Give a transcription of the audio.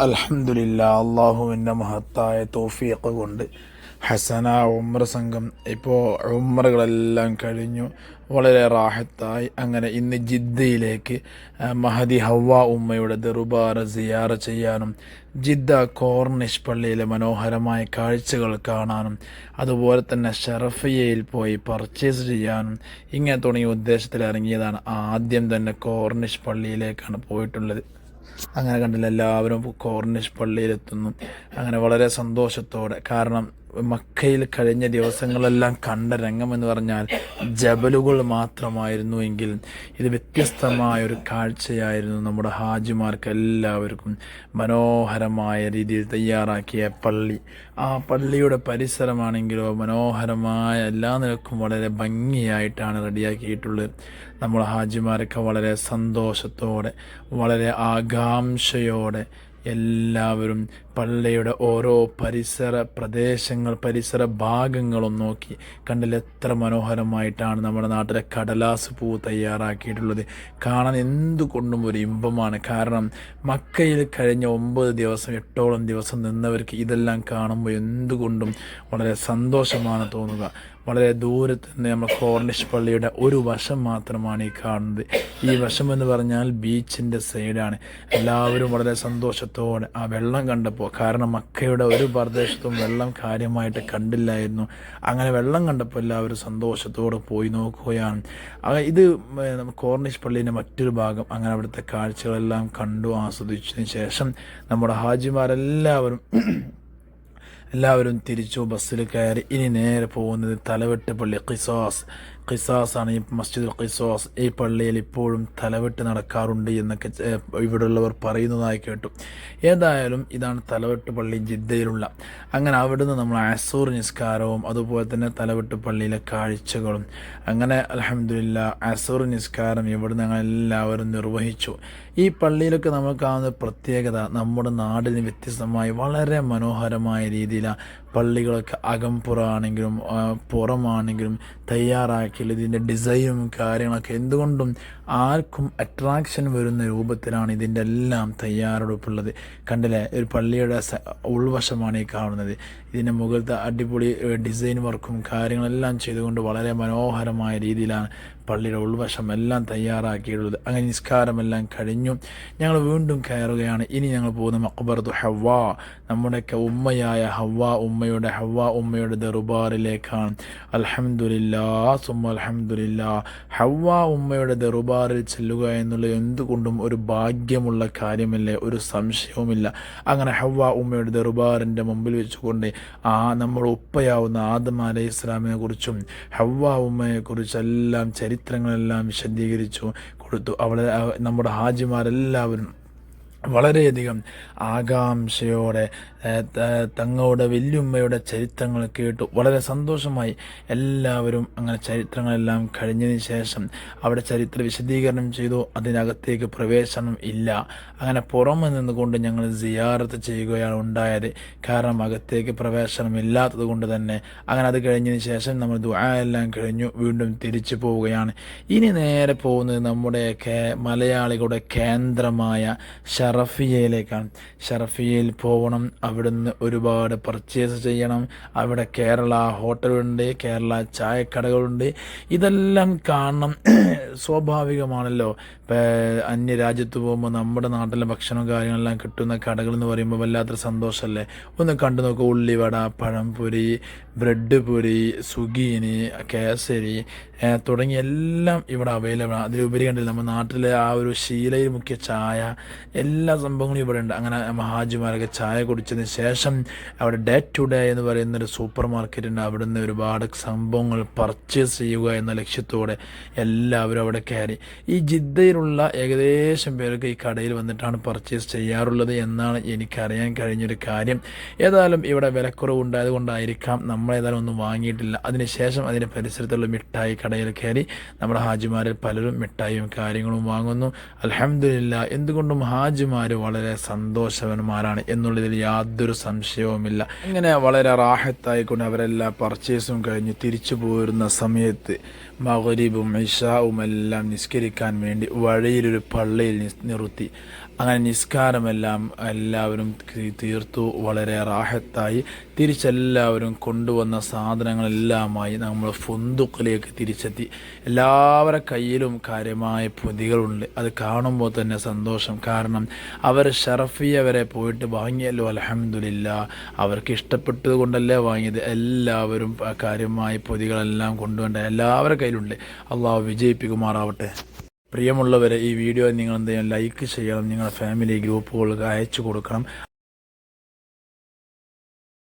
അൽഹംദുലില്ല അള്ളാഹുവിന്റെ മഹത്തായ തോഫിയൊക്കെ കൊണ്ട് ഹസന ഉമ്ര സംഘം ഇപ്പോൾ ഉമ്രകളെല്ലാം കഴിഞ്ഞു. വളരെ റാഹത്തായി. അങ്ങനെ ഇന്ന് ജിദ്ദയിലേക്ക് മഹദി ഹവ ഉമ്മയുടെ ദെറുബാറ സിയാറ ചെയ്യാനും ജിദ്ദ കോർണിഷ് പള്ളിയിലെ മനോഹരമായ കാഴ്ചകൾ കാണാനും അതുപോലെ തന്നെ ഷറഫിയയിൽ പോയി പർച്ചേസ് ചെയ്യാനും ഇങ്ങനെ തുടങ്ങിയ ഉദ്ദേശത്തിൽ ഇറങ്ങിയതാണ് ആദ്യം തന്നെ കോർണിഷ് പള്ളിയിലേക്കാണ് പോയിട്ടുള്ളത്. അങ്ങനെ കണ്ടില്ല എല്ലാവരും കോർണിഷ് പള്ളിയിലെത്തുന്നു. അങ്ങനെ വളരെ സന്തോഷത്തോടെ. കാരണം മക്കയിൽ കഴിഞ്ഞ ദിവസങ്ങളെല്ലാം കണ്ട രംഗം എന്ന് പറഞ്ഞാൽ ജബലുകൾ മാത്രമായിരുന്നു എങ്കിൽ ഇത് വ്യത്യസ്തമായ ഒരു കാഴ്ചയായിരുന്നു നമ്മുടെ ഹാജിമാർക്ക് എല്ലാവർക്കും മനോഹരമായ രീതിയിൽ തയ്യാറാക്കിയ പള്ളി. ആ പള്ളിയുടെ പരിസരമാണെങ്കിലോ മനോഹരമായ എല്ലാ നിലക്കും വളരെ ഭംഗിയായിട്ടാണ് റെഡിയാക്കിയിട്ടുള്ളത്. നമ്മുടെ ഹാജിമാരൊക്കെ വളരെ സന്തോഷത്തോടെ വളരെ ആകാംക്ഷയോടെ എല്ലാവരും പള്ളിയുടെ ഓരോ പരിസര പ്രദേശങ്ങൾ പരിസര ഭാഗങ്ങളും നോക്കി കണ്ടിൽ എത്ര മനോഹരമായിട്ടാണ് നമ്മുടെ നാട്ടിലെ കടലാസ് പൂ തയ്യാറാക്കിയിട്ടുള്ളത്. കാണാൻ എന്തുകൊണ്ടും ഒരു ഇമ്പമാണ്. കാരണം മക്കയിൽ കഴിഞ്ഞ ഒമ്പത് ദിവസം എട്ടോളം ദിവസം നിന്നവർക്ക് ഇതെല്ലാം കാണുമ്പോൾ എന്തുകൊണ്ടും വളരെ സന്തോഷമാണ് തോന്നുക. വളരെ ദൂരത്ത് നിന്ന് നമ്മൾ കോർണിഷ് പള്ളിയുടെ ഒരു വശം മാത്രമാണ് ഈ കാണുന്നത്. ഈ വശം എന്ന് പറഞ്ഞാൽ ബീച്ചിന്റെ സൈഡാണ് എല്ലാവരും വളരെ സന്തോഷത്തോടെ ആ വെള്ളം കണ്ടപ്പോൾ കാരണം മക്കയുടെ ഒരു പ്രദേശത്തും വെള്ളം കാര്യമായിട്ട് കണ്ടില്ലായിരുന്നു. അങ്ങനെ വെള്ളം കണ്ടപ്പോൾ എല്ലാവരും സന്തോഷത്തോടെ പോയി നോക്കുകയാണ്. ഇത് കോർണിഷ് പള്ളിയുടെ മറ്റൊരു ഭാഗം അങ്ങനെ അവിടുത്തെ കാഴ്ചകളെല്ലാം കണ്ടു ആസ്വദിച്ചതിന് ശേഷം നമ്മുടെ ഹാജിമാരെല്ലാവരും എല്ലാവരും തിരിച്ചു ബസ്സിൽ കയറി ഇനി നേരെ പോകുന്നത് തലവെട്ട് പള്ളി ഖിസാസ്. ഖിസാസ് ആണ് ഈ മസ്ജിദുൽ ഖിസാസ് ഈ പള്ളിയിൽ ഇപ്പോഴും തലവെട്ട് നടക്കാറുണ്ട് എന്നൊക്കെ ഇവിടെയുള്ളവർ പറയുന്നതായി കേട്ടു. ഏതായാലും ഇതാണ് തലവെട്ട് പള്ളി ജിദ്ദയിലുള്ള. അങ്ങനെ അവിടുന്ന് നമ്മൾ അസൂർ നിസ്കാരവും അതുപോലെ തന്നെ തലവെട്ട് പള്ളിയിലെ കാഴ്ചകളും. അങ്ങനെ അലഹമില്ല അസൂർ നിസ്കാരം ഇവിടുന്ന് ഞങ്ങൾ എല്ലാവരും നിർവഹിച്ചു. ഈ പള്ളിയിലൊക്കെ നമ്മൾ കാണുന്ന പ്രത്യേകത നമ്മുടെ നാടിന് വ്യത്യസ്തമായി വളരെ മനോഹരമായ രീതിയിലാണ് പള്ളികളൊക്കെ അകംപുറമാണെങ്കിലും പുറമാണെങ്കിലും പുറമാണെങ്കിലും തയ്യാറാക്കിയുള്ള ഇതിന്റെ ഡിസൈനും കാര്യങ്ങളൊക്കെ എന്തുകൊണ്ടും ആർക്കും അട്രാക്ഷൻ വരുന്ന രൂപത്തിലാണ് ഇതിന്റെ എല്ലാം തയ്യാറെടുപ്പുള്ളത്. കണ്ടില്ലേ? ഒരു പള്ളിയുടെ ഉൾവശമാണ് ഈ കാണുന്നത്. ഇതിന്റെ മുകളിലത്തെ അടിപൊളി ഡിസൈൻ വർക്കും കാര്യങ്ങളെല്ലാം ചെയ്തുകൊണ്ട് വളരെ മനോഹരമായ രീതിയിലാണ് പള്ളിയുടെ എല്ലാം തയ്യാറാക്കിയിട്ടുള്ളത്. അങ്ങനെ നിസ്കാരമെല്ലാം കഴിഞ്ഞു. ഞങ്ങൾ വീണ്ടും കയറുകയാണ്. ഇനി ഞങ്ങൾ പോകുന്ന മക്ബറത്തു ഹവ്വ. നമ്മുടെയൊക്കെ ഉമ്മയായ ഹവ്വ ഉമ്മയുടെ ഹവ്വ ഉമ്മയുടെ ദെറുബാറിലേക്കാണ് അൽഹംദുലില്ലാ സുമ അൽഹംദുലില്ലാ. ഹവ്വ ഉമ്മയുടെ ദെറുബാറിൽ ചെല്ലുക എന്നുള്ളത് എന്തുകൊണ്ടും ഒരു ഭാഗ്യമുള്ള കാര്യമല്ലേ? ഒരു സംശയവുമില്ല. അങ്ങനെ ഹവ്വ ഉമ്മയുടെ ദെറുബാറിന്റെ മുമ്പിൽ വെച്ചുകൊണ്ട് ആ നമ്മുടെ ഉപ്പയാവുന്ന ആദം അലൈഹി ഇസ്ലാമിനെ കുറിച്ചും ഹവ്വ ഉമ്മയെ കുറിച്ചെല്ലാം ചരിത്രങ്ങളെല്ലാം വിശദീകരിച്ചു കൊടുത്തു. അവളെ അവ- നമ്മുടെ ഹാജിമാരെല്ലാവരും വളരെയധികം ആകാംക്ഷയോടെ തങ്ങളുടെ വല്യുമ്മയുടെ ചരിത്രങ്ങൾ കേട്ടു. വളരെ സന്തോഷമായി എല്ലാവരും അങ്ങനെ ചരിത്രങ്ങളെല്ലാം കഴിഞ്ഞതിന് ശേഷം അവിടെ ചരിത്ര വിശദീകരണം ചെയ്തു. അതിനകത്തേക്ക് പ്രവേശനം ഇല്ല. അങ്ങനെ പുറമെ നിന്നുകൊണ്ട് ഞങ്ങൾ സിയാറത്ത് ചെയ്യുകയാണ് ഉണ്ടായത്. കാരണം അകത്തേക്ക് പ്രവേശനം ഇല്ലാത്തത് കൊണ്ട് തന്നെ. അങ്ങനെ അത് കഴിഞ്ഞതിന് ശേഷം നമ്മൾ എല്ലാം കഴിഞ്ഞു. വീണ്ടും തിരിച്ചു പോവുകയാണ്. ഇനി നേരെ പോകുന്നത് നമ്മുടെ മലയാളികളുടെ കേന്ദ്രമായ ഷറഫിയയിലേക്കാണ്. ഷറഫിയയിൽ പോകണം അവിടുന്ന് ഒരുപാട് പർച്ചേസ് ചെയ്യണം. അവിടെ കേരള ഹോട്ടലുണ്ട് കേരള ചായക്കടകളുണ്ട്. ഇതെല്ലാം കാണണം. സ്വാഭാവികമാണല്ലോ. അന്യരാജ്യത്ത് പോകുമ്പോൾ നമ്മുടെ നാട്ടിലെ ഭക്ഷണം കാര്യങ്ങളെല്ലാം കിട്ടുന്ന കടകൾ എന്ന് പറയുമ്പോൾ വല്ലാത്തൊരു സന്തോഷമല്ലേ ഒന്ന് കണ്ടു നോക്കുക ഉള്ളിവട പഴംപൊരി ബ്രെഡ് പൊരി സുഗീനി കേസരി തുടങ്ങി തുടങ്ങിയ എല്ലാം ഇവിടെ അവൈലബിൾ ആണ് അതിലുപരി കണ്ടില്ല നമ്മുടെ നാട്ടിലെ ആ ഒരു ശീലയിൽ മുഖ്യ ചായ എല്ലാ സംഭവങ്ങളും ഇവിടെ ഉണ്ട്. അങ്ങനെ മഹാജിമാരൊക്കെ ചായ കുടിച്ചതിന് ശേഷം അവിടെ ഡേ ടു ഡേ എന്ന് പറയുന്ന ഒരു സൂപ്പർ മാർക്കറ്റ് ഉണ്ട്. അവിടുന്ന് ഒരുപാട് സംഭവങ്ങൾ പർച്ചേസ് ചെയ്യുക എന്ന ലക്ഷ്യത്തോടെ എല്ലാവരും അവിടെ കയറി. ഈ ജിദ്ദയിലുള്ള ഏകദേശം പേരൊക്കെ ഈ കടയിൽ വന്നിട്ടാണ് പർച്ചേസ് ചെയ്യാറുള്ളത് എന്നാണ് എനിക്കറിയാൻ കഴിഞ്ഞൊരു കാര്യം. ഏതായാലും ഇവിടെ വിലക്കുറവ് ഉണ്ടായത് കൊണ്ടായിരിക്കാം നമ്മൾ ഏതായാലും ഒന്നും വാങ്ങിയിട്ടില്ല. അതിനുശേഷം അതിന്റെ പരിസരത്തുള്ള മിഠായി കടയിൽ കയറി നമ്മുടെ ഹാജിമാരിൽ പലരും മിഠായിയും കാര്യങ്ങളും വാങ്ങുന്നു. അലഹമില്ല എന്തുകൊണ്ടും ഹാജിമാർ വളരെ സന്തോഷവന്മാരാണ് എന്നുള്ളതിൽ യാതൊരു സംശയവുമില്ല. ഇങ്ങനെ വളരെ റാഹത്തായിക്കൊണ്ട് അവരെല്ലാം പർച്ചേസും കഴിഞ്ഞ് തിരിച്ചു പോരുന്ന സമയത്ത് മകരീബും ഇഷാവും എല്ലാം നിസ്കരിക്കാൻ വേണ്ടി വഴിയിലൊരു പള്ളിയിൽ നിർത്തി അങ്ങനെ നിസ്കാരമെല്ലാം എല്ലാവരും തീർത്തു. വളരെ റാഹത്തായി. തിരിച്ചെല്ലാവരും കൊണ്ടുവന്ന സാധനങ്ങളെല്ലാമായി നമ്മൾ ഫുന്തുക്കിലേക്ക് തിരിച്ചെത്തി. എല്ലാവരുടെ കയ്യിലും കാര്യമായ പൊതികളുണ്ട്. അത് കാണുമ്പോൾ തന്നെ സന്തോഷം. കാരണം അവർ ഷറഫിയ വരെ പോയിട്ട് വാങ്ങിയല്ലോ അലഹമില്ല അവർക്ക് ഇഷ്ടപ്പെട്ടത് കൊണ്ടല്ലേ വാങ്ങിയത്. എല്ലാവരും കാര്യമായ പൊതികളെല്ലാം കൊണ്ടുവേണ്ട എല്ലാവരുടെ കയ്യിലുണ്ട്. അള്ളാഹു വിജയിപ്പിക്കുമാറാവട്ടെ. പ്രിയമുള്ളവരെ ഈ വീഡിയോ നിങ്ങൾ എന്തെങ്കിലും ലൈക്ക് ചെയ്യണം. നിങ്ങളുടെ ഫാമിലി ഗ്രൂപ്പുകൾക്ക് അയച്ചു കൊടുക്കണം.